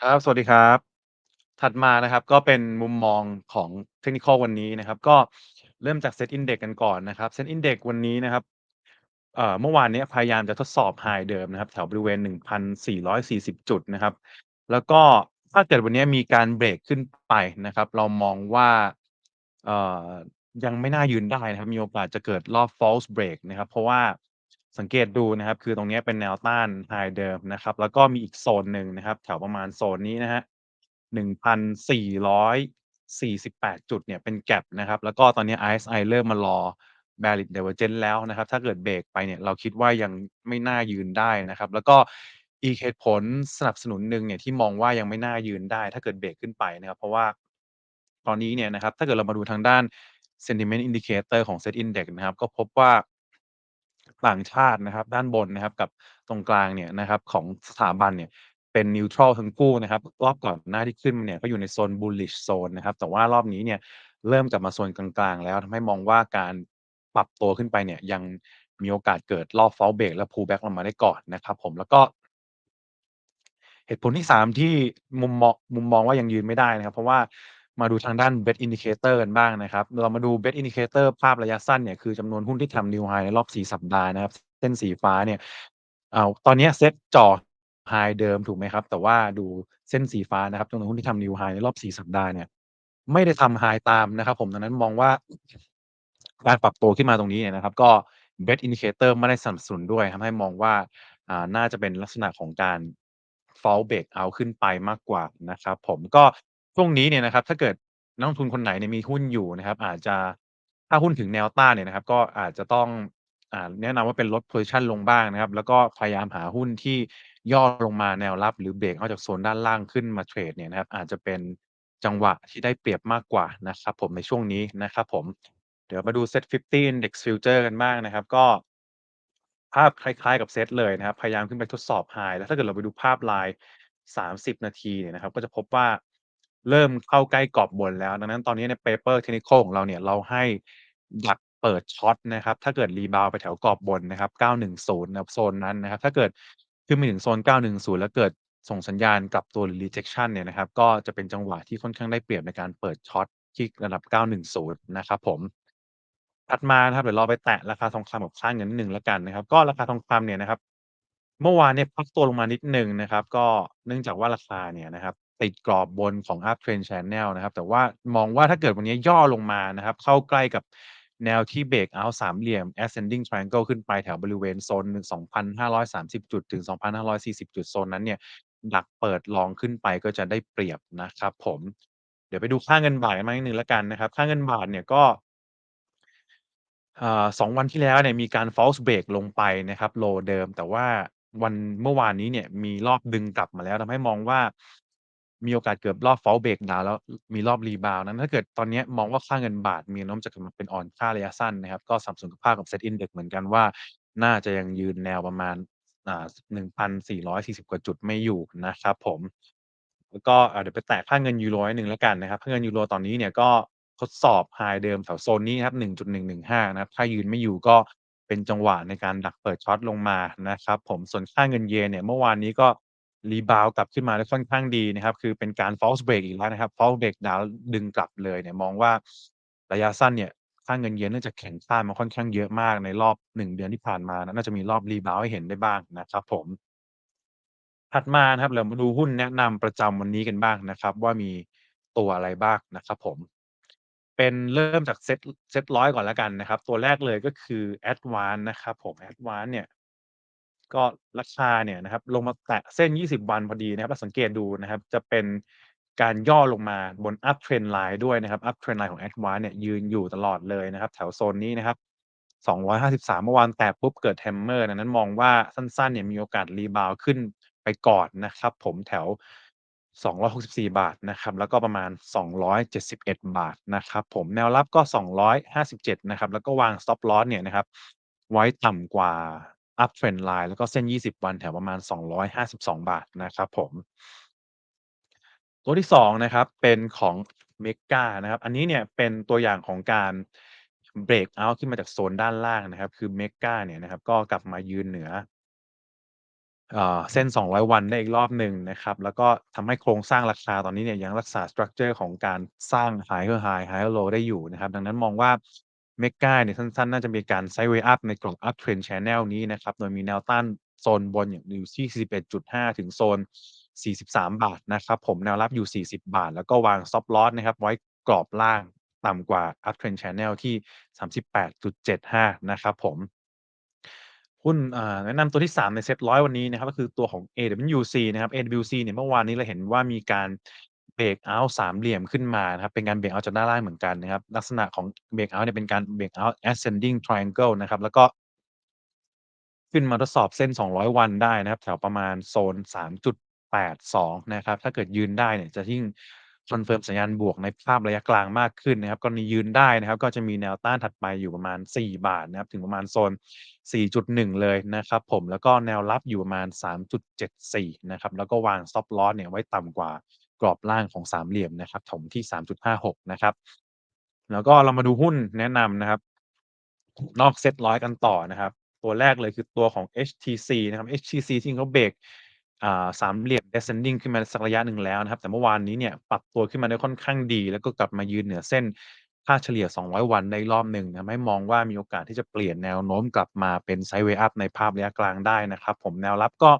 ครับ สวัสดีครับ ถัดมานะครับก็เป็นมุมมองของ Technical วันนี้นะครับ ก็เริ่มจาก Set Index กันก่อนนะครับ Set Index วันนี้นะครับ เอ่อเมื่อวานเนี้ยพยายามจะทดสอบ High เดิมนะครับ แถวบริเวณ 1,440 จุดนะครับ แล้วก็ถ้าเกิดวันนี้มีการเบรกขึ้นไปนะครับ เรามองว่า เอ่อยังไม่น่ายืนได้นะครับ มีโอกาสจะเกิดรอบ False Break นะครับ เพราะว่า สังเกตดูนะครับ คือตรงนี้เป็นแนวต้าน High เดิมนะครับ แล้วก็มีอีกโซนหนึ่งนะครับ แถวประมาณโซนนี้นะครับ1,448จุดเนี่ยเป็น Gap นะครับ แล้วก็ตอนนี้ RSI เริ่มมารอ Bearish Divergence แล้วนะครับ ถ้าเกิดเบรกไปเนี่ยเราคิดว่ายังไม่น่ายืนได้นะครับ แล้วก็อีกเหตุผลสนับสนุนหนึ่งเนี่ยที่มองว่ายังไม่น่ายืนได้ ถ้าเกิดเบรกขึ้นไปนะครับ เพราะว่าตอนนี้เนี่ยนะครับถ้าเกิดเรามาดูทางด้าน Sentiment Indicator ของ Set Index นะครับ ก็พบว่า ต่างชาตินะครับ ด้านบนนะครับกับตรงกลางเนี่ยนะครับของสถาบันเนี่ยเป็นนิวทรัลทั้งคู่นะครับ รอบก่อนหน้าที่ขึ้นมาเนี่ยก็อยู่ในโซน Bullish Zone นะครับ แต่ว่ารอบนี้เนี่ยเริ่มกลับมาโซนกลางๆ แล้วทำให้มองว่าการปรับตัวขึ้นไปเนี่ยยังมีโอกาสเกิดรอบ False Break และ Pullback ลงมาได้ก่อนนะครับ ผมแล้วก็เหตุผลที่ 3 ที่มุมมองมุมมองว่ายังยืนไม่ได้นะครับ เพราะว่า มาดูทางด้าน Bet Indicator กันบ้างนะครับ เรามาดู Bet Indicator ภาพระยะสั้นเนี่ยคือจำนวนหุ้นที่ทำ New High ในรอบ 4 สัปดาห์นะครับ เส้นสีฟ้าเนี่ยเอ่าตอนนี้เซตจ่อ High เดิมถูกไหมครับ แต่ว่าดูเส้นสีฟ้านะครับจำนวนหุ้นที่ทำ New High ในรอบ 4 สัปดาห์เนี่ย ไม่ได้ทำ High ตามนะครับ ผมดังนั้นมองว่าการปรับตัวขึ้นมาตรงนี้เนี่ยนะครับ ก็ Bet Indicator ไม่ได้สนับสนุนด้วยทำให้มองว่าอ่าน่าจะเป็นลักษณะของการ False Breakout ขึ้นไปมากกว่านะครับ ผมก็ ช่วงนี้เนี่ยนะครับ ถ้าเกิดนักลงทุนคนไหนเนี่ยมีหุ้นอยู่นะครับ อาจจะ ถ้าหุ้นถึงแนวต้านเนี่ยนะครับ ก็อาจจะต้อง อ่า แนะนำว่าเป็นลดโพซิชันลงบ้างนะครับ แล้วก็พยายามหาหุ้นที่ย่อลงมาแนวรับ หรือเบรกเอาจากโซนด้านล่างขึ้นมาเทรดเนี่ยนะครับ อาจจะเป็นจังหวะที่ได้เปรียบมากกว่านะครับผมในช่วงนี้นะครับผม เดี๋ยวมาดู Set 50 Index Future กันบ้างนะครับ ก็ ภาพคล้ายๆกับเซตเลยนะครับ พยายามขึ้นไปทดสอบ High แล้วถ้าเกิดเราไปดูภาพราย 30 นาทีเนี่ยนะครับ ก็จะพบว่า เริ่มเข้าใกล้กรอบบนแล้ว ดังนั้นตอนนี้ใน Paper Technical ของเราเนี่ย เราให้ดักเปิดช็อตนะครับ ถ้าเกิดรีบาวด์ไปแถวกรอบบนนะครับ 910 นะครับ โซนนั้นนะครับ ถ้าเกิดขึ้นไปถึงโซน 910 แล้วเกิดส่งสัญญาณกลับตัวหรือ Rejection เนี่ยนะครับ ก็จะเป็นจังหวะที่ค่อนข้างได้เปรียบในการเปิดช็อตที่ระดับ 910 นะครับผม ถัดมานะครับ เดี๋ยวเราไปแตะราคาทองคำกับค่าเงินนิดหนึ่งแล้วกันนะครับ ก็ราคาทองคำเนี่ยนะครับ เมื่อวานเนี่ยพักตัวลงมานิดหนึ่งนะครับ ก็เนื่องจากว่าราคาเนี่ยนะครับ ติดกรอบบนของ Uptrend Channel นะครับ แต่ว่ามองว่าถ้าเกิดวันนี้ย่อลงมานะครับ เข้าใกล้กับแนวที่ Breakout สามเหลี่ยม Ascending Triangle ขึ้นไปแถวบริเวณโซน 2,530 จุดถึง 2,540 จุดโซนนั้นเนี่ยดักเปิดลองขึ้นไปก็จะได้เปรียบนะครับผม เดี๋ยวไปดูค่าเงินบาทกันบ้าหนึ่งแล้วกันนะครับ ค่าเงินบาทเนี่ยก็สอ่า2วันที่แล้วเนี่ยมีการ False Break ลงไปนะครับ Low เดิมแต่ว่า วัน เมื่อวานนี้เนี่ยมีรอบดึงกลับมาแล้ว ทำให้มองว่า มีโอกาสเกิดรอบ False Breakdown แล้ว มีรอบรีบาวด์นั้น ถ้าเกิดตอนเนี้ยมองว่า ค่าเงินบาทมีแนวโน้มจะกลับมาเป็นอ่อนค่าระยะสั้นนะครับ ก็สนับสนุนกับภาพกับ Set Index เหมือนกันว่า น่าจะยังยืนแนวประมาณ อ่า 1,440 กว่าจุดไม่อยู่นะครับผม แล้วก็ อ่า เดี๋ยวไปแตะค่าเงินยูโรนิดหนึ่งแล้วกันนะครับ ค่าเงินยูโรตอนนี้เนี่ยก็ทดสอบ High เดิมแถวโซนนี้นะครับ 1.115 นะครับ ถ้ายืนไม่อยู่ก็ เป็นจังหวะในการดักเปิดช็อตลงมานะครับผม ส่วนค่าเงินเยนเนี่ย เมื่อวานนี้ก็รีบาวกลับขึ้นมาได้ค่อนข้างดีนะครับ คือเป็นการ False Break อีกแล้วนะครับ False Breakdown ดึงกลับเลยเนี่ยมองว่าระยะสั้นเนี่ยค่าเงินเยนเนื่องจากแข็งค่ามาค่อนข้างเยอะมากในรอบ1เดือนที่ผ่านมาน่าจะมีรอบรีบาวให้เห็นได้บ้างนะครับผม ถัดมานะครับเรามาดูหุ้นแนะนำประจำวันนี้กันบ้างนะครับ ว่ามีตัวอะไรบ้างนะครับผม เป็นเริ่มจาก Set Set 100ก่อนแล้วกันนะครับ ตัวแรกเลยก็คือ Advance นะครับผม Advance เนี่ย ก็ราคาเนี่ยนะครับ ลงมาแตะเส้น 20 วันพอดีนะครับถ้าสังเกตดูนะครับ จะเป็นการย่อลงมาบน Uptrend Line ด้วยนะครับ Uptrend Line ของ Advance เนี่ยยืนอยู่ตลอดเลยนะครับ แถวโซนนี้นะครับ253 เมื่อวานแตะปุ๊บเกิด Hammer ดังนั้นมองว่าสั้นๆเนี่ยมีโอกาสรีบาวขึ้นไปก่อนนะครับ ผมแถว 264 บาทนะครับ แล้วก็ประมาณ 271 บาทนะครับ ผมแนวรับก็ 257 นะครับ แล้วก็วาง Stop Loss เนี่ยนะครับ ไว้ต่ำกว่า Uptrend Line แล้วก็เส้น 20 วันแถวประมาณ 252 บาทนะครับผม ตัวที่ 2 นะครับ เป็นของ Mega นะครับ อันนี้เนี่ยเป็นตัวอย่างของการ Breakout ขึ้นมาจากโซนด้านล่างนะครับ คือ Mega เนี่ยนะครับ ก็กลับมายืนเหนือ เอ่อเส้น 200 วันได้อีกรอบหนึ่งนะครับ แล้วก็ทำให้โครงสร้างราคาตอนนี้เนี่ยยังรักษาสตรักเชอร์ของการสร้าง Higher High Higher Low ได้อยู่นะครับ ดังนั้นมองว่า Mega เนี่ยสั้นๆ น่าจะมีการ Sideways Up ในกรอบ Uptrend Channel นี้นะครับ โดยมีแนวต้านโซนบนอย่างอยู่ที่ 41.5 ถึงโซน 43 บาทนะครับ ผมแนวรับอยู่ 40 บาท แล้วก็วาง Stop Loss นะครับ ไว้กรอบล่างต่ำกว่า Uptrend Channel ที่ 38.75 นะครับผม หุ้น อ่า แนะนำตัวที่ 3 ในเซ็ต 100 วันนี้นะครับ ก็คือตัวของ AWC นะครับ AWC เนี่ยเมื่อวานนี้เราเห็นว่ามีการเบรกเอาต์สามเหลี่ยมขึ้นมานะครับ เป็นการเบรกเอาต์จากด้านล่างเหมือนกันนะครับ ลักษณะของเบรกเอาต์เนี่ยเป็นการเบรกเอาต์ Ascending Triangle นะครับ แล้วก็ ขึ้นมาทดสอบเส้น 200 วันได้นะครับ แถวประมาณโซน 3.82 นะครับ ถ้าเกิดยืนได้เนี่ยจะยิ่ง คอนเฟิร์มสัญญาณบวกในภาพระยะกลางมากขึ้นนะครับกรณียืนได้นะครับ ก็จะมีแนวต้านถัดไปอยู่ประมาณ 4 บาทนะครับถึงประมาณโซน 4.1 เลยนะครับผมแล้วก็แนวรับอยู่ประมาณ 3.74 นะครับแล้วก็วาง Stop Loss เนี่ยไว้ต่ำกว่ากรอบล่างของสามเหลี่ยมนะครับผมที่ 3.56 นะครับ แล้วก็เรามาดูหุ้นแนะนำนะครับ นอกเซ็ต100กันต่อนะครับ ตัวแรกเลยคือตัวของ HTC นะครับ HTC ที่จริงเขาเบรก อ่า สามเหลี่ยม Descending ขึ้นมาสักระยะหนึ่งแล้วนะครับ แต่เมื่อวานนี้เนี่ยปรับตัวขึ้นมาได้ค่อนข้างดี แล้วก็กลับมายืนเหนือเส้นค่าเฉลี่ย 200 วันได้อีกรอบหนึ่ง ทำให้มองว่า มีโอกาสที่จะเปลี่ยนแนวโน้มกลับมาเป็น sideway Up ในภาพระยะกลางได้นะครับผม แนวรับก็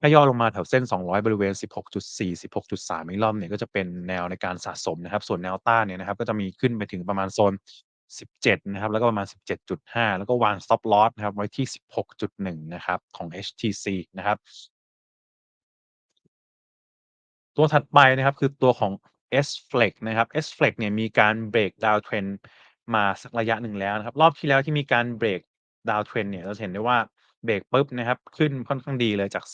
ถ้าย่อลงมาแถวเส้น 200 บริเวณ 16.4 16.3 อีกรอบเนี่ย ก็จะเป็นแนวในการสะสมนะครับ ส่วนแนวต้านเนี่ยนะครับ ก็จะมีขึ้นไปถึงประมาณโซน 17 นะครับ แล้วก็ประมาณ 17.5 แล้วก็วาง Stop Loss นะครับไว้ที่ 16.1 นะครับของ HTC นะครับ ตัวถัดไปนะครับคือตัวของ SFLEX นะครับ SFLEX เนี่ยมีการเบรก Downtrend มาสักระยะหนึ่งแล้วนะครับ รอบที่แล้วที่มีการเบรก Downtrend เนี่ยเราเห็นได้ว่าเบรกปุ๊บนะครับ ขึ้นค่อนข้างดีเลยจาก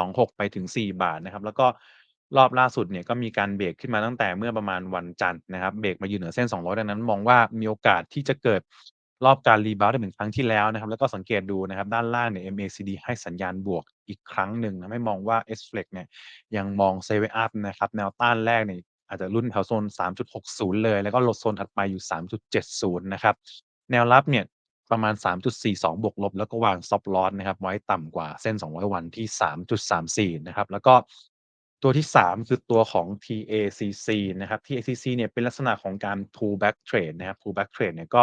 3.26 ไปถึง 4 บาทนะครับ แล้วก็รอบล่าสุดเนี่ยก็มีการเบรกขึ้นมาตั้งแต่เมื่อประมาณวันจันทร์นะครับ เบรกมาอยืนเหนือเส้น 200 ดังนั้นมองว่ามีโอกาสที่จะเกิดรอบการ rebound ได้เหมือนครั้งที่แล้วนะครับ แล้วก็สังเกตดูนะครับ ด้านล่างเนี่ย MACD ให้สัญญาณบวก อีกครั้งหนึ่งทำให้มองว่า SFLEX เนี่ยยังมอง Sideways Up นะครับแนวต้านแรกเนี่ยอาจจะรุ่นแถวโซน 3.60 เลย แล้วก็ลดโซนถัดไปอยู่ 3.70 นะครับ แนวรับเนี่ยประมาณ 3.42 บวกลบ แล้วก็วาง Stop Loss นะครับ ไว้ต่ำกว่าเส้น 200 วันที่ 3.34 นะครับ แล้วก็ตัวที่ 3 คือตัวของ TACC นะครับ TACC เนี่ยเป็นลักษณะของการ Pullback Trade นะครับ Pullback Trade เนี่ยก็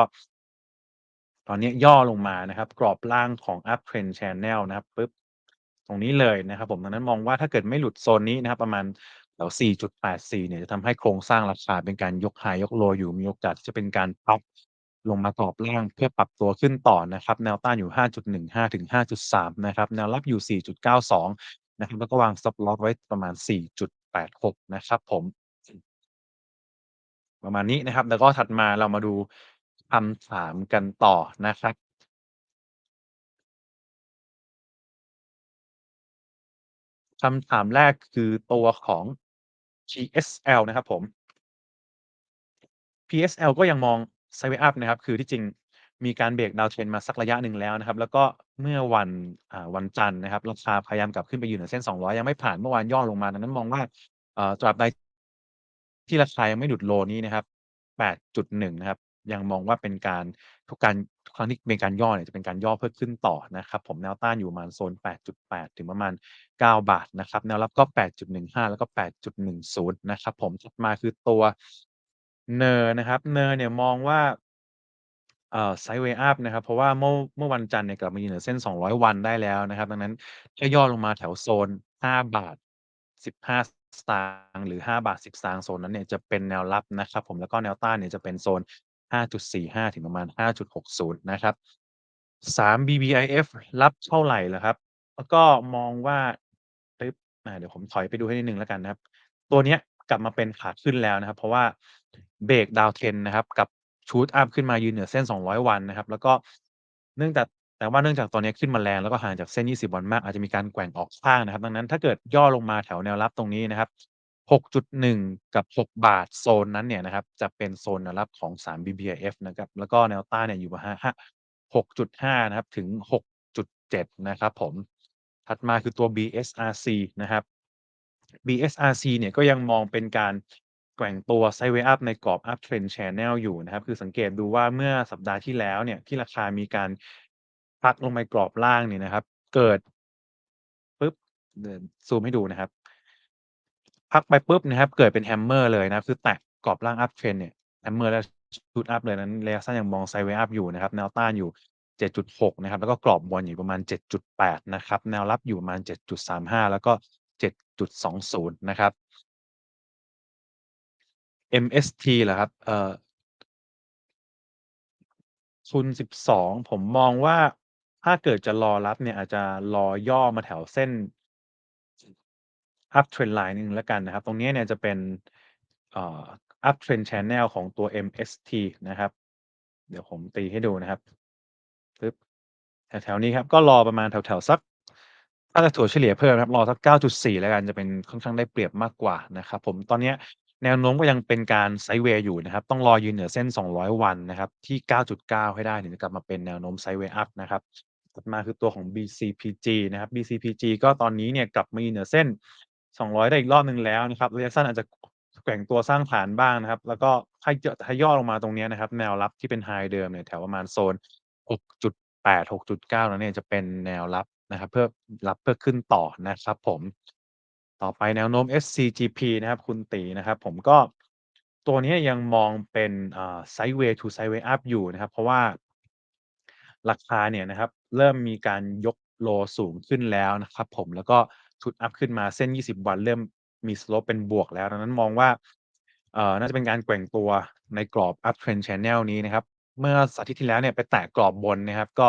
ตอนนี้ย่อลงมานะครับ กรอบล่างของ Uptrend Channel นะครับปึ๊บ ตรงนี้เลยนะครับผมดังนั้นมองว่าถ้าเกิดไม่หลุดโซนนี้นะครับประมาณแถว4.84 เนี่ยจะทำให้โครงสร้างราคาเป็นการยก High ยก Low อยู่มีโอกาสที่จะเป็นการพักลงมากรอบล่างเพื่อปรับตัวขึ้นต่อนะครับ แนวต้านอยู่ 5.15 ถึง 5.3 นะครับ แนวรับอยู่ 4.92 นะครับ แล้วก็วาง Stop Loss ไว้ประมาณ 4.86 นะครับผม ประมาณนี้นะครับ แล้วก็ถัดมาเรามาดูคำถามกันต่อนะครับ คำถามแรกคือตัวของ PSL นะครับผม PSL ก็ยังมอง Sideways นะครับ คือที่จริงมีการเบรก Downtrend มาสักระยะหนึ่งแล้วนะครับ แล้วก็เมื่อวันวันจันทร์นะครับราคาพยายามกลับขึ้นไปอยืนเหนือเส้น 200 ยังไม่ผ่านเมื่อวานย่อลงมาดังนั้นมองว่าตราบใดที่ราคายังไม่หลุด Low นี้นะครับ 8.1 นะครับ ยังมองว่าเป็นการทุกการทุกครั้งที่มีการย่อเนี่ยจะเป็นการย่อเพื่อขึ้นต่อนะครับ ผมแนวต้านอยู่ประมาณโซน 8.8 ถึงประมาณ 9 บาทนะครับ แนวรับก็ 8.15 แล้วก็ 8.10 นะครับ ผมถัดมาคือตัว NER นะครับ NER เนี่ยมองว่าเอ่อ Sideways Up นะครับ เพราะว่าเมื่อเมื่อวันจันทร์เนี่ยกลับมายืนเหนือเส้น 200 วันได้แล้วนะครับ ดังนั้นถ้าย่อลงมาแถวโซน 5 บาท 15สตางค์หรือ 5 บาท 10สตางค์โซนนั้นเนี่ยจะเป็นแนวรับนะครับ ผมแล้วก็แนวต้านเนี่ยจะเป็นโซน 5.45 ถึงประมาณ 5.60 นะครับ 3 BBIF รับเท่าไหรเหรอครับ?แล้วก็มองว่าปึ๊บเดี๋ยวผมถอยไปดูให้นิดนึงแล้วกันนะครับ ตัวเนี้ยกลับมาเป็นขาขึ้นแล้วนะครับ เพราะว่าเบรก Downtrend นะครับ กับ Shoot Up ขึ้นมายืนเหนือเส้น 200 วันนะครับ แล้วก็เนื่องจากแต่ว่าเนื่องจากตอนนี้ขึ้นมาแรงแล้วก็ห่างจากเส้น 20 วันมากอาจจะมีการแกว่งออกข้างนะครับ ดังนั้นถ้าเกิดย่อลงมาแถวแนวรับตรงนี้นะครับ 6.1 กับ 6 บาทโซนนั้นเนี่ยนะครับจะเป็นโซนแนวรับของ 3 BBF นะครับแล้วก็แนวต้านเนี่ยอยู่ประมาณ6.5 นะครับถึง 6.7 นะครับผมถัดมาคือตัว BSRC นะครับ BSRC เนี่ยก็ยังมองเป็นการแกว่งตัว Sideways Up ในกรอบ Uptrend Channel อยู่นะครับ คือสังเกตดูว่าเมื่อสัปดาห์ที่แล้วเนี่ยที่ราคามีการพักลงไปกรอบล่างเนี่ยนะครับ เกิดปึ๊บเดินซูมให้ดูนะครับ พักไปปุ๊บนะครับ เกิดเป็น Hammer เลยนะครับ คือแตะกรอบล่าง Uptrend เนี่ย Hammer แล้ว Shoot Up เลยนั้นระยะสั้นยังมอง Sideways Up อยู่นะครับ แนวต้านอยู่ 7.6 นะครับ แล้วก็กรอบบนอยู่ประมาณ 7.8 นะครับ แนวรับอยู่ประมาณ 7.35 แล้วก็ 7.20 นะครับ MST เหรอครับ?เอ่อทุน12ผมมองว่าถ้าเกิดจะรอรับเนี่ยอาจจะรอย่อมาแถวเส้น Uptrend Line นิดหนึ่งแล้วกันนะครับ ตรงนี้เนี่ยจะเป็นอ่อ Uptrend Channel ของตัว MST นะครับ เดี๋ยวผมตีให้ดูนะครับปึ๊บแถวๆนี้ครับ ก็รอประมาณแถวๆสักถ้าจะถัวเฉลี่ยเพิ่มครับ รอสัก 9.4 แล้วกันจะเป็นค่อนข้างได้เปรียบมากกว่านะครับ ผมตอนนี้แนวโน้มก็ยังเป็นการ Sideways อยู่นะครับ ต้องรอยืนเหนือเส้น 200 วันนะครับ ที่ 9.9 ให้ได้ถึงจะกลับมาเป็นแนวโน้ม Sideways Up นะครับถัดมาคือตัวของ BCPG นะครับ BCPG ก็ตอนนี้เนี่ยกลับมายืนเหนือเส้น 200 ได้อีกรอบหนึ่งแล้วนะครับระยะสั้นอาจจะแกว่งตัวสร้างฐานบ้างนะครับ แล้วก็ถ้าเยอะถ้าย่อลงมาตรงนี้นะครับ แนวรับที่เป็น High เดิมเนี่ยแถวประมาณโซน 6.8 6.9นั้นเนี่ยจะเป็นแนวรับนะครับ เพื่อรับเพื่อขึ้นต่อนะครับผมต่อไปแนวโน้ม SCGP นะครับ คุณตีนะครับ ผมก็ตัวนี้ยังมองเป็นอ่า Sideways to Sideways Up อยู่นะครับ เพราะว่าราคาเนี่ยนะครับ เริ่มมีการยก Low สูงขึ้นแล้วนะครับ ผมแล้วก็ Shoot Up ขึ้นมาเส้น 20 วันเริ่มมี Slope เป็นบวกแล้ว ดังนั้นมองว่าเอ่อน่าจะเป็นการแกว่งตัวในกรอบ Uptrend Channel นี้นะครับ เมื่ออาทิตย์ที่แล้วเนี่ยไปแตะกรอบบนนะครับ ก็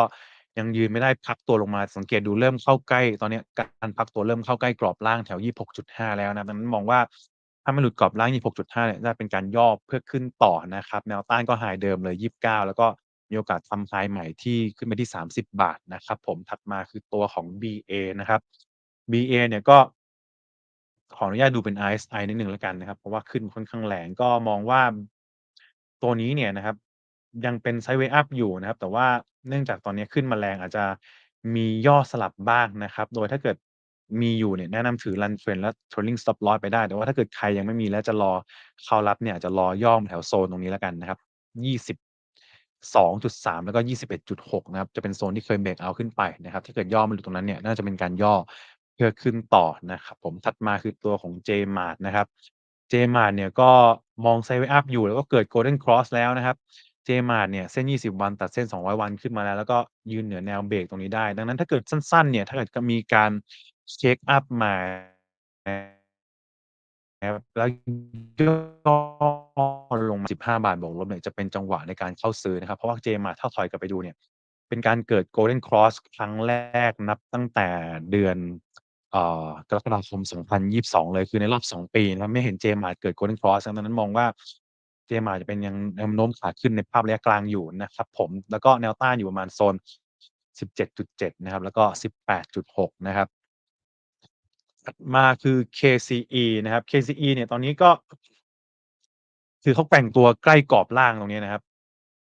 ยังยืนไม่ได้พักตัวลงมาสังเกตดูเริ่มเข้าใกล้ ตอนนี้การพักตัวเริ่มเข้าใกล้กรอบล่างแถว 26.5 แล้วนะดังนั้นมองว่าถ้าไม่หลุดกรอบล่าง 26.5 เนี่ยน่าจะเป็นการย่อเพื่อขึ้นต่อนะครับ แนวต้านก็ High เดิมเลย 29 แล้วก็มีโอกาสทำ High ใหม่ที่ขึ้นไปที่ 30 บาทนะครับ ผมถัดมาคือตัวของ BA นะครับ BA เนี่ยก็ ขออนุญาตดูเป็น RSI นิดหนึ่งแล้วกันนะครับ เพราะว่าขึ้นค่อนข้างแรงก็มองว่าตัวนี้เนี่ยนะครับ ยังเป็น Sideways Up อยู่นะครับ แต่ว่าเนื่องจากตอนนี้ขึ้นมาแรงอาจจะมีย่อสลับบ้างนะครับ โดยถ้าเกิดมีอยู่เนี่ยแนะนำถือ Run Trend และ Trailing Stop Loss ไปได้ แต่ว่าถ้าเกิดใครยังไม่มีและจะรอเข้ารับเนี่ยอาจจะรอย่อมแถวโซนตรงนี้แล้วกันนะครับ22.3แล้วก็21.6นะครับ จะเป็นโซนที่เคยเบรกเอาขึ้นไปนะครับ ถ้าเกิดย่อมาหลุดตรงนั้นเนี่ยน่าจะเป็นการย่อ พื่อขึ้นต่อนะครับผมถัดมาคือตัวของ JMart นะครับ JMart เนี่ยก็มอง Sideways Up อยู่แล้วก็เกิด Golden Cross แล้วนะครับ JMart เนี่ยเส้น 20 วันตัดเส้น 200 วันขึ้นมาแล้ว แล้วก็ยืนเหนือแนวเบรกตรงนี้ได้ ดังนั้นถ้าเกิดสั้นๆเนี่ยถ้าเกิดมีการเช็กอัปมาแล้วย่อลงมา 15 บาทบวกลบเนี่ยจะเป็นจังหวะในการเข้าซื้อนะครับ เพราะว่า JMart ถ้าถอยกลับไปดูเนี่ยเป็นการเกิด Golden Cross ครั้งแรกนับตั้งแต่เดือน เอ่อ กรกฎาคม 2022 เลย คือในรอบ 2 ปีนะครับ ไม่เห็น JMart เกิด Golden Cross ดังนั้นมองว่า JMart จะเป็นยัง แนวโน้มขาขึ้นในภาพระยะกลางอยู่นะครับผม แล้วก็แนวต้านอยู่ประมาณโซน 17.7 นะครับ แล้วก็ 18.6 นะครับ ถัดมาคือ KCE นะครับ KCE เนี่ย ตอนนี้ก็ คือเขาแกว่งตัวใกล้กรอบล่างตรงนี้นะครับ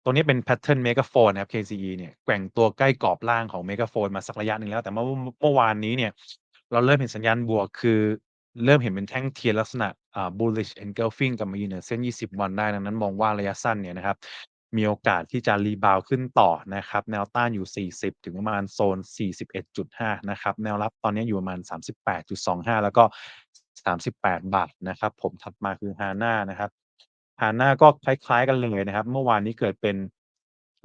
ตรงนี้เป็นแพตเทิร์น Megaphone นะครับ KCE เนี่ย แกว่งตัวใกล้กรอบล่างของ Megaphone มาสักระยะหนึ่งแล้ว แต่เมื่อ เมื่อวานนี้เนี่ย เราเริ่มเห็นสัญญาณบวก คือเริ่มเห็นเป็นแท่งเทียนลักษณะ อ่า bullish engulfing กลับมายืนเหนือเส้น 20 วันได้ ดังนั้นมองว่าระยะสั้นเนี่ยนะครับ มีโอกาสที่จะรีบาวขึ้นต่อนะครับ แนวต้านอยู่ 40 ถึงประมาณโซน 41.5 นะครับ แนวรับตอนนี้อยู่ประมาณ 38.25 แล้วก็ 38 บาทนะครับ ผมถัดมาคือ HANA นะครับ HANA ก็คล้ายๆกันเลยนะครับ เมื่อวานนี้เกิดเป็น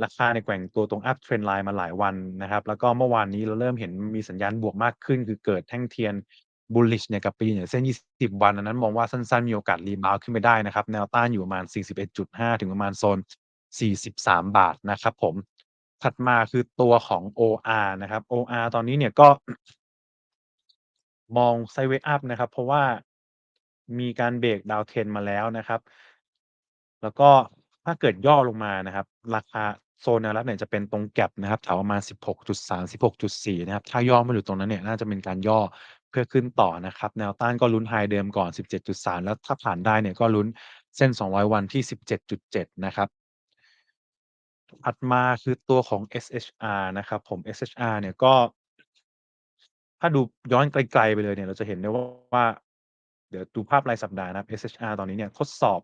ราคาเนี่ยแกว่งตัวตรง Uptrend Line มาหลายวันนะครับ แล้วก็เมื่อวานนี้เราเริ่มเห็นมีสัญญาณบวกมากขึ้น คือเกิดแท่งเทียน bullish เนี่ยกับไปยืนเหนือเส้น 20 วันดังนั้นมองว่าสั้นๆ มีโอกาสรีบาวขึ้นไปได้นะครับ แนวต้านอยู่ประมาณ 41.5 ถึงประมาณโซน 43 บาทนะครับผมถัดมาคือตัวของ OR นะครับ OR ตอนนี้เนี่ยก็มอง Sideways Up นะครับ เพราะว่ามีการเบรก Downtrend มาแล้วนะครับ แล้วก็ถ้าเกิดย่อลงมานะครับ ราคา โซนแนวรับเนี่ยจะเป็นตรง Gap นะครับ แถวประมาณ 16.3 16.4 นะครับ ถ้าย่อม่หลุดตรงนั้นเนี่ย น่าจะเป็นการย่อเพื่อขึ้นต่อนะครับ แนวต้านก็ลุ้น High เดิมก่อน 17.3 แล้วถ้าผ่านได้เนี่ยก็ลุ้นเส้น 200 วันที่ 17.7 นะครับ ถัดมาคือตัวของ SHR นะครับผม SHR เนี่ยก็ ถ้าดูย้อนไกลๆไปเลยเนี่ย เราจะเห็นได้ว่า เดี๋ยวดูภาพรายสัปดาห์นะครับ SHR ตอนนี้เนี่ยทดสอบ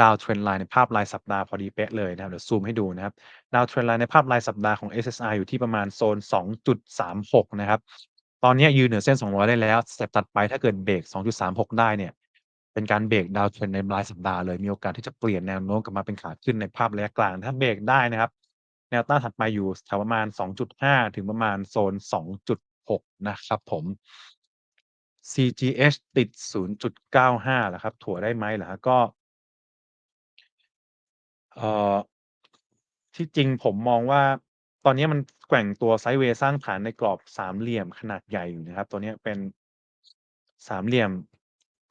Downtrend Line ในภาพรายสัปดาห์พอดีเป๊ะเลยนะครับ เดี๋ยวซูมให้ดูนะครับ Downtrend Line ในภาพรายสัปดาห์ของ SHR อยู่ที่ประมาณโซน 2.36 นะครับ ตอนนี้ยืนเหนือเส้น 200 ได้แล้วสเต็ปถัดไปถ้าเกิดเบรก 2.36 ได้เนี่ย เป็นการเบรก downtrend ในรายสัปดาห์เลย มีโอกาสที่จะเปลี่ยนแนวโน้มกลับมาเป็นขาขึ้นในภาพระยะกลาง ถ้าเบรกได้นะครับ แนวต้านถัดไปอยู่แถวประมาณ 2.5 ถึงประมาณโซน 2.6 นะครับผม CGH ติด 0.95เหรอครับ ถัวได้ไหมเหรอครับ?ก็ เอ่อ ที่จริงผมมองว่า ตอนเนี้ยมันแกว่งตัวไซเวย์สร้างฐานในกรอบสามเหลี่ยมขนาดใหญ่อยู่นะครับ ตัวเนี้ยเป็น สามเหลี่ยม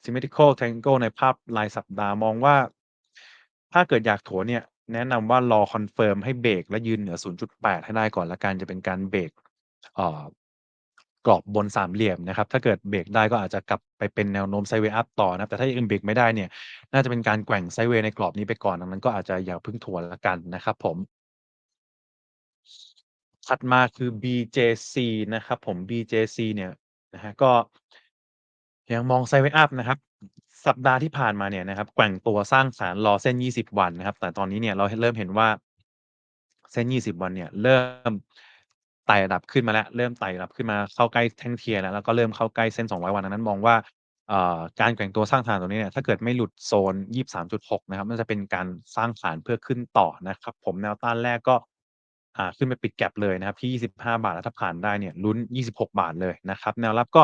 symmetrical triangle ในภาพรายสัปดาห์ มองว่า ถ้าเกิดอยากถัวเนี่ย แนะนำว่ารอคอนเฟิร์มให้เบรก และยืนเหนือ 0.8 ให้ได้ก่อนแล้วกัน จะเป็นการเบรก เอ่อ กรอบบนสามเหลี่ยมนะครับ ถ้าเกิดเบรกได้ก็อาจจะกลับไปเป็นแนวโน้มไซเวอัปต่อนะแต่ถ้ายังเบรกไม่ได้เนี่ย น่าจะเป็นการแกว่งไซเวในกรอบนี้ไปก่อนดังนั้นก็อาจจะอย่าพิ่งถัวล้วกันนะครับผมถัดมาคือ BJC นะครับผม BJC เนี่ยนะครับก็ยังมองไซเวอัปนะครับ สัปดาห์ที่ผ่านมาเนี่ยนะครับแกว่งตัวสร้างฐานรอเส้น 20 วันนะครับ แต่ตอนนี้เนี่ยเราเริ่มเห็นว่าเส้น 20 วันเนี่ย เริ่ม ไต่ระดับขึ้นมาแล้ว เริ่มไต่ระดับขึ้นมาเข้าใกล้แท่งเทียร์แล้ว แล้วก็เริ่มเข้าใกล้เส้น 200 วัน ดังนั้นมองว่า เอ่อ การแกว่งตัวสร้างฐานตรงนี้เนี่ย ถ้าเกิดไม่หลุดโซน 23.6 นะครับ น่าจะเป็นการสร้างฐานเพื่อขึ้นต่อนะครับผม แนวต้านแรกก็ อ่า ขึ้นไปปิดแก็ปเลยนะครับที่ 25 บาท แล้วถ้าผ่านได้เนี่ยลุ้น 26 บาทเลยนะครับ แนวรับก็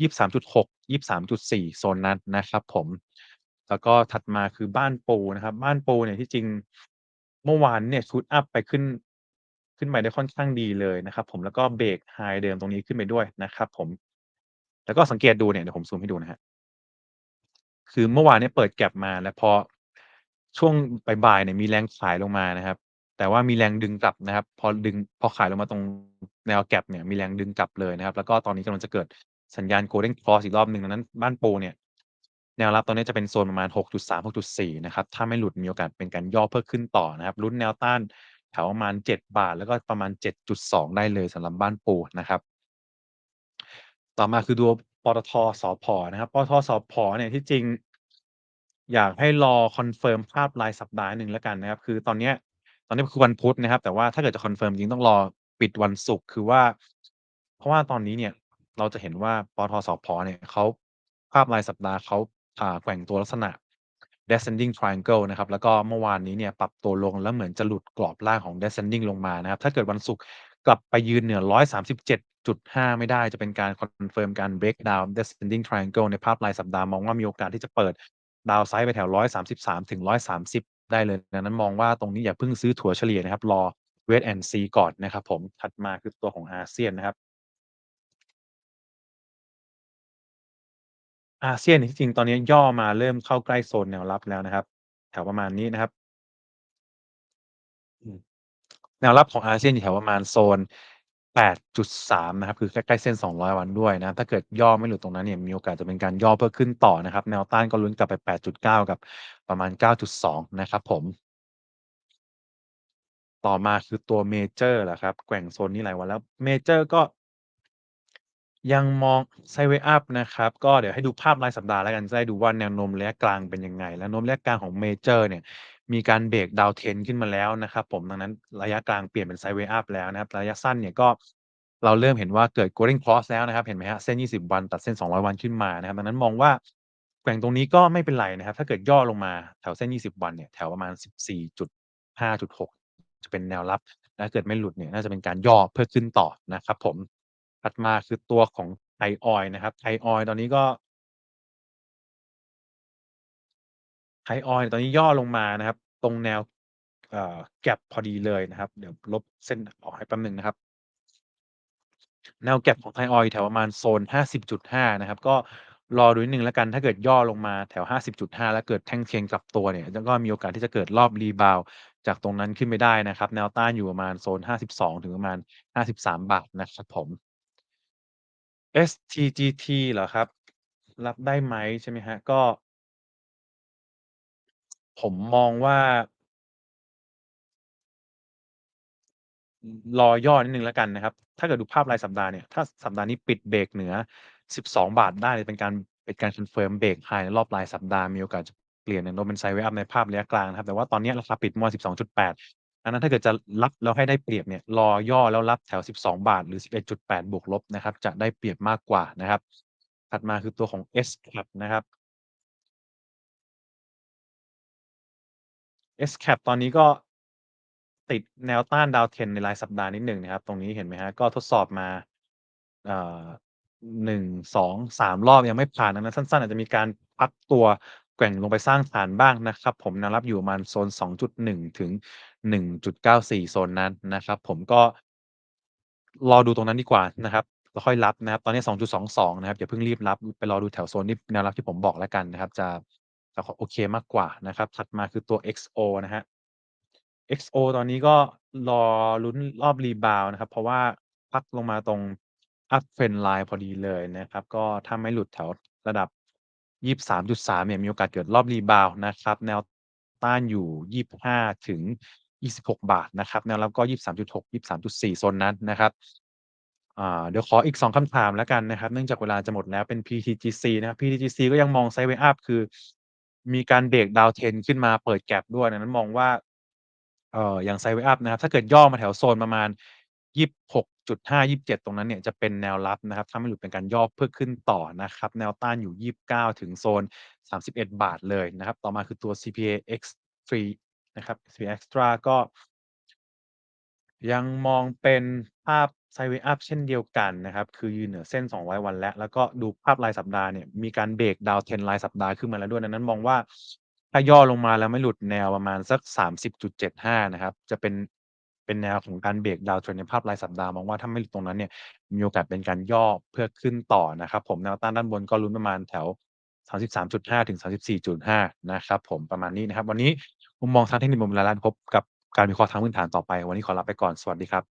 23.6 23.4 โซนนั้นนะครับผม แล้วก็ถัดมาคือบ้านปูนะครับ บ้านปูเนี่ยที่จริง เมื่อวานเนี่ยชุดอัปไปขึ้น ขึ้นไปได้ค่อนข้างดีเลยนะครับผม แล้วก็เบรกไฮเดิมตรงนี้ขึ้นไปด้วยนะครับผม แล้วก็สังเกตดูเนี่ย เดี๋ยวผมซูมให้ดูนะครับคือเมื่อวานเนี้ยเปิดแก็ปมาแล้วพอช่วงบ่ายๆเนี่ยมีแรงขายลงมานะครับ แต่ว่ามีแรงดึงกลับนะครับ พอดึงพอขายลงมาตรงแนวแก็ปเนี่ยมีแรงดึงกลับเลยนะครับ แล้วก็ตอนนี้กำลังจะเกิดสัญญาณ Golden Cross อีกรอบหนึ่งดังนั้นบ้านปูเนี่ยแนวรับตอนนี้จะเป็นโซนประมาณ 6.3 6.4 นะครับ ถ้าไม่หลุดมีโอกาสเป็นการย่อเพื่อขึ้นต่อนะครับ ลุ้นแนวต้าน แถวประมาณ 7 บาท แล้วก็ประมาณ 7.2 ได้เลยสำหรับบ้านปูนะครับ ต่อมาคือตัวปตท.สผ.นะครับปตท.สผ.เนี่ยที่จริง อยากให้รอคอนเฟิร์มภาพรายสัปดาห์หนึ่งแล้วกันนะครับ คือตอนเนี้ยตอนนี้คือวันพุธนะครับ แต่ว่าถ้าเกิดจะคอนเฟิร์มจริงต้องรอปิดวันศุกร์คือว่า เพราะว่าตอนนี้เนี่ยเราจะเห็นว่าปตท.สผ.เนี่ยเขาภาพรายสัปดาห์เขาอ่าแกว่งตัวลักษณะ descending triangle นะครับ แล้วก็เมื่อวานนี้เนี่ยปรับตัวลงแล้วเหมือนจะหลุดกรอบล่างของ descending ลงมานะครับ ถ้าเกิดวันศุกร์กลับไปยืนเหนือ 137.5 ไม่ได้จะเป็นการคอนเฟิร์มการเบรกดาวน์ descending triangle ในภาพรายสัปดาห์มองว่ามีโอกาสที่จะเปิดดาวไซด์ไปแถว 133 ถึง 130 ได้เลยดังนั้นมองว่าตรงนี้อย่าเพิ่งซื้อถั่วเฉลี่ยนะครับ รอ wait and see ก่อนนะครับผมถัดมาคือตัวของอาเซียนนะครับ อาเซียนเนี่ยที่จริงตอนนี้ย่อมาเริ่มเข้าใกล้โซนแนวรับแล้วนะครับ แถวประมาณนี้นะครับ อืม แนวรับของอาเซียนอยู่แถวประมาณโซน 8.3 นะครับ คือใกล้ๆเส้น 200 วันด้วยนะ ถ้าเกิดย่อไม่หลุดตรงนั้นเนี่ยมีโอกาสจะเป็นการย่อเพื่อขึ้นต่อนะครับ แนวต้านก็ลุ้นกลับไป 8.9 กับประมาณ 9.2 นะครับผม ต่อมาคือตัวเมเจอร์แหละครับ แกว่งโซนนี้หลายวันแล้วเมเจอร์ก็ ยังมองไซเวอัปนะครับ ก็เดี๋ยวให้ดูภาพรายสัปดาห์แล้วกัน จะได้ดูว่าแนวโน้มระยะกลางเป็นยังไงแนวโน้มระยะกลางของเมเจอร์เนี่ย มีการเบรก downtrend ขึ้นมาแล้วนะครับ ผม ดังนั้นระยะกลางเปลี่ยนเป็นไซเวอัปแล้วนะครับ ระยะสั้นเนี่ยก็เราเริ่มเห็นว่าเกิด Golden Cross แล้วนะครับ เห็นไหมครับเส้น 20 วันตัดเส้น 200 วันขึ้นมานะครับ ดังนั้นมองว่าแกว่งตรงนี้ก็ไม่เป็นไรนะครับ ถ้าเกิดย่อลงมาแถวเส้น 20 วันเนี่ย แถวประมาณ 14.5.6 จะเป็นแนวรับและถ้าเกิดไม่หลุดเนี่ย น่าจะเป็นการย่อเพื่อขึ้นต่อนะครับผม ถัดมาคือตัวของไทยออยล์นะครับ ไทยออยล์ตอนนี้ก็ ไทยออยล์ตอนนี้ย่อลงมานะครับ ตรงแนวแก็ปพอดีเลยนะครับ เดี๋ยวลบเส้นออกให้แป๊บหนึ่งนะครับ แนวแก็ปของไทยออยล์แถวประมาณโซน 50.5 นะครับ ก็รอดูนิดนึงแล้วกันถ้าเกิดย่อลงมาแถว 50.5 แล้วเกิดแท่งเทียนกลับตัวเนี่ยก็มีโอกาสที่จะเกิดรอบรีบาวจากตรงนั้นขึ้นไปได้นะครับ แนวต้านอยู่ประมาณโซน 52 ถึงประมาณ 53 บาทนะครับผม STGT เหรอครับ รับได้ไหม ใช่ไหมครับ?ก็ ผมมองว่า อืม รอย่อนิดหนึ่งแล้วกันนะครับ ถ้าเกิดดูภาพรายสัปดาห์เนี่ย ถ้าสัปดาห์นี้ปิดเบรกเหนือ 12บาทได้เป็นการ เป็นการคอนเฟิร์มเบรกไฮในรอบรายสัปดาห์ มีโอกาสจะเปลี่ยนแนวโน้มเป็นไซด์เวอัปในภาพระยะกลางนะครับ แต่ว่าตอนนี้ราคาปิดเมื่อวาน 12.8 ดังนั้นถ้าเกิดจะรับแล้วให้ได้เปรียบเนี่ยรอย่อแล้วรับแถว 12 บาท หรือ 11.8 บวกลบนะครับ จะได้เปรียบมากกว่านะครับ ถัดมาคือตัวของ SCAP นะครับ SCAP ตอนนี้ก็ติดแนวต้านดาวเทนในรายสัปดาห์นิดหนึ่งนะครับ ตรงนี้เห็นไหมครับก็ทดสอบมาเอ่อ1 2 3รอบยังไม่ผ่านดังนั้นสั้น ๆ อาจจะมีการพักตัวแกว่งลงไปสร้างฐานบ้างนะครับ ผมแนวรับอยู่ประมาณโซน 2.1 ถึง 1.94 โซนนั้นนะครับ ผมก็รอดูตรงนั้นดีกว่านะครับแล้วค่อยรับนะครับ ตอนนี้ 2.22 นะครับอย่าเพิ่งรีบรับไปรอดูแถวโซนที่แนวรับที่ผมบอกแล้วกันนะครับ จะจะโอเคมากกว่านะครับ ถัดมาคือตัว XO นะครับ XO ตอนนี้ก็รอลุ้นรอบรีบาวด์นะครับ เพราะว่าพักลงมาตรง Up Trend Line พอดีเลยนะครับ ก็ถ้าไม่หลุดแถวระดับ 23.3 เนี่ยมีโอกาสเกิดรอบรีบาวด์นะครับ แนวต้านอยู่ 25 ถึง 26 บาทนะครับแนวรับก็ 23.6 23.4โซนนั้นนะครับเดี๋ยวขออีก 2คำถามแล้วกันนะครับ เนื่องจากเวลาจะหมดแล้วเป็น PTGC นะครับ PTGC ก็ยังมอง Sideways Up คือ มีการเบรกดาวเทนขึ้นมาเปิด Gap ด้วยนั้นมองว่าเอ่ออย่าง Sideways Up นะครับ ถ้าเกิดย่อมาแถวโซนประมาณ 26.5 27 ตรงนั้นเนี่ยจะเป็นแนวรับนะครับถ้าไม่หลุดเป็นการย่อเพื่อขึ้นต่อนะครับ แนวต้านอยู่ 29 ถึงโซน 31 บาทเลยนะครับ ต่อมาคือตัว CPA X3 นะครับ CPA Extra ก็ ยังมองเป็นภาพ Sideways Up เช่นเดียวกันนะครับ คือยืนเหนือเส้น 200 วันแล้ว แล้วก็ดูภาพรายสัปดาห์เนี่ย มีการเบรกดาวเทนรายสัปดาห์ขึ้นมาแล้วด้วยดังนั้นมองว่าถ้าย่อลงมาแล้วไม่หลุดแนวประมาณสัก 30.75 นะครับ จะเป็นเป็นแนวของการเบรกดาวเทรนในภาพรายสัปดาห์มองว่าถ้าไม่หลุดตรงนั้นเนี่ยมีโอกาสเป็นการย่อเพื่อขึ้นต่อนะครับ ผมแนวต้านด้านบนก็ลุ้นประมาณแถว 33.5 ถึง 34.5 นะครับผมประมาณนี้นะครับ วันนี้ มุมมองทางเทคนิคมุมละล้านพบกับการวิเคราะห์ทางพื้นฐานต่อไป วันนี้ขอลาไปก่อน สวัสดีครับ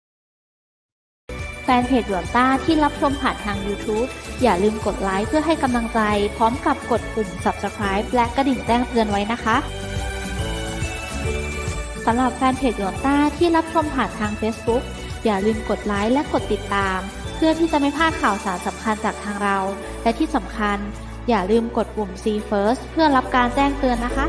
แฟนเพจหยวนต้าที่รับชมผ่านทาง YouTube อย่าลืมกดไลค์เพื่อให้กำลังใจ พร้อมกับกดปุ่ม Subscribe และกระดิ่งแจ้งเตือนไว้นะคะสำหรับแฟนเพจหยวนต้าที่รับชมผ่านทาง Facebook อย่าลืมกดไลค์และกดติดตาม เพื่อที่จะไม่พลาดข่าวสารสำคัญจากทางเรา และที่สำคัญ อย่าลืมกดปุ่ม See First เพื่อรับการแจ้งเตือนนะคะ